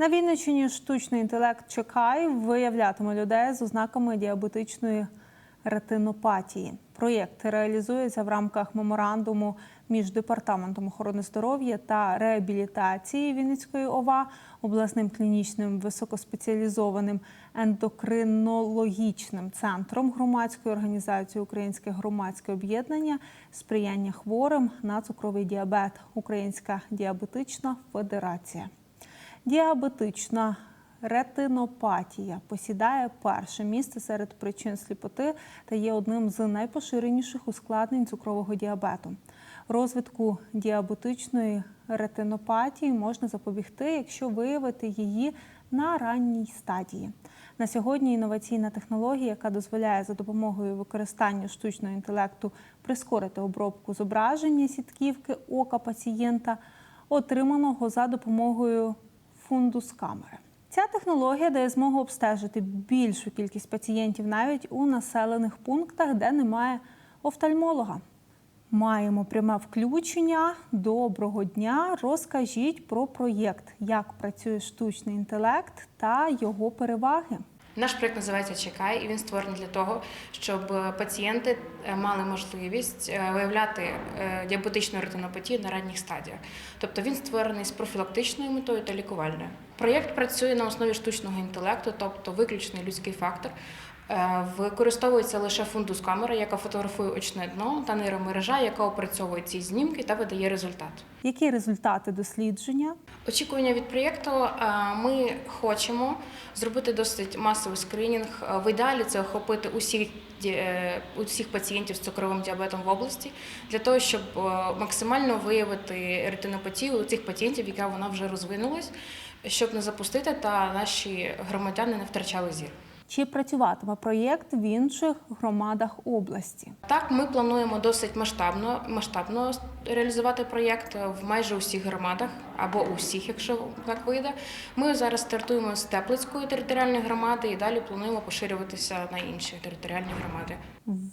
На Вінниччині штучний інтелект чекай виявлятиме людей з ознаками діабетичної ретинопатії. Проєкт реалізується в рамках меморандуму між департаментом охорони здоров'я та реабілітації Вінницької ОВА, обласним клінічним високоспеціалізованим ендокринологічним центром громадської організації Українське громадське об'єднання сприяння хворим на цукровий діабет Українська діабетична федерація. Діабетична ретинопатія посідає перше місце серед причин сліпоти та є одним з найпоширеніших ускладнень цукрового діабету. Розвитку діабетичної ретинопатії можна запобігти, якщо виявити її на ранній стадії. На сьогодні інноваційна технологія, яка дозволяє за допомогою використання штучного інтелекту прискорити обробку зображення сітківки ока пацієнта, отриманого за допомогою фундус камери. Ця технологія дає змогу обстежити більшу кількість пацієнтів навіть у населених пунктах, де немає офтальмолога. Маємо пряме включення. Доброго дня. Розкажіть про проєкт, як працює штучний інтелект та його переваги. Наш проект називається Чекай, і він створений для того, щоб пацієнти е, мали можливість е, виявляти е, діабетичну ретинопатію на ранніх стадіях. Тобто він створений з профілактичною метою та лікувальною. Проєкт працює на основі штучного інтелекту, тобто виключний людський фактор. Е, Використовується лише фундус камера, яка фотографує очне дно, та нейромережа, яка опрацьовує ці знімки та видає результат. Які результати дослідження? Очікування від проєкту е, ми хочемо зробити досить масовий скринінг. Е, В ідеалі це охопити усіх усіх пацієнтів з цукровим діабетом в області для того, щоб максимально виявити ретинопатію у цих пацієнтів, яка вона вже розвинулась, щоб не запустити та наші громадяни не втрачали зір. Чи працюватиме проєкт в інших громадах області? Так, ми плануємо досить масштабно, масштабно реалізувати проєкт в майже усіх громадах або усіх, якщо так вийде. Ми зараз стартуємо з Теплицької територіальної громади і далі плануємо поширюватися на інші територіальні громади.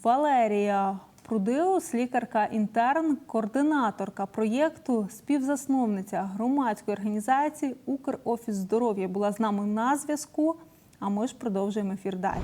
Валерія Прудиус, лікарка-інтерн, координаторка проєкту, співзасновниця громадської організації Укрофіс здоров'я була з нами на зв'язку. А ми ж продовжуємо ефір далі.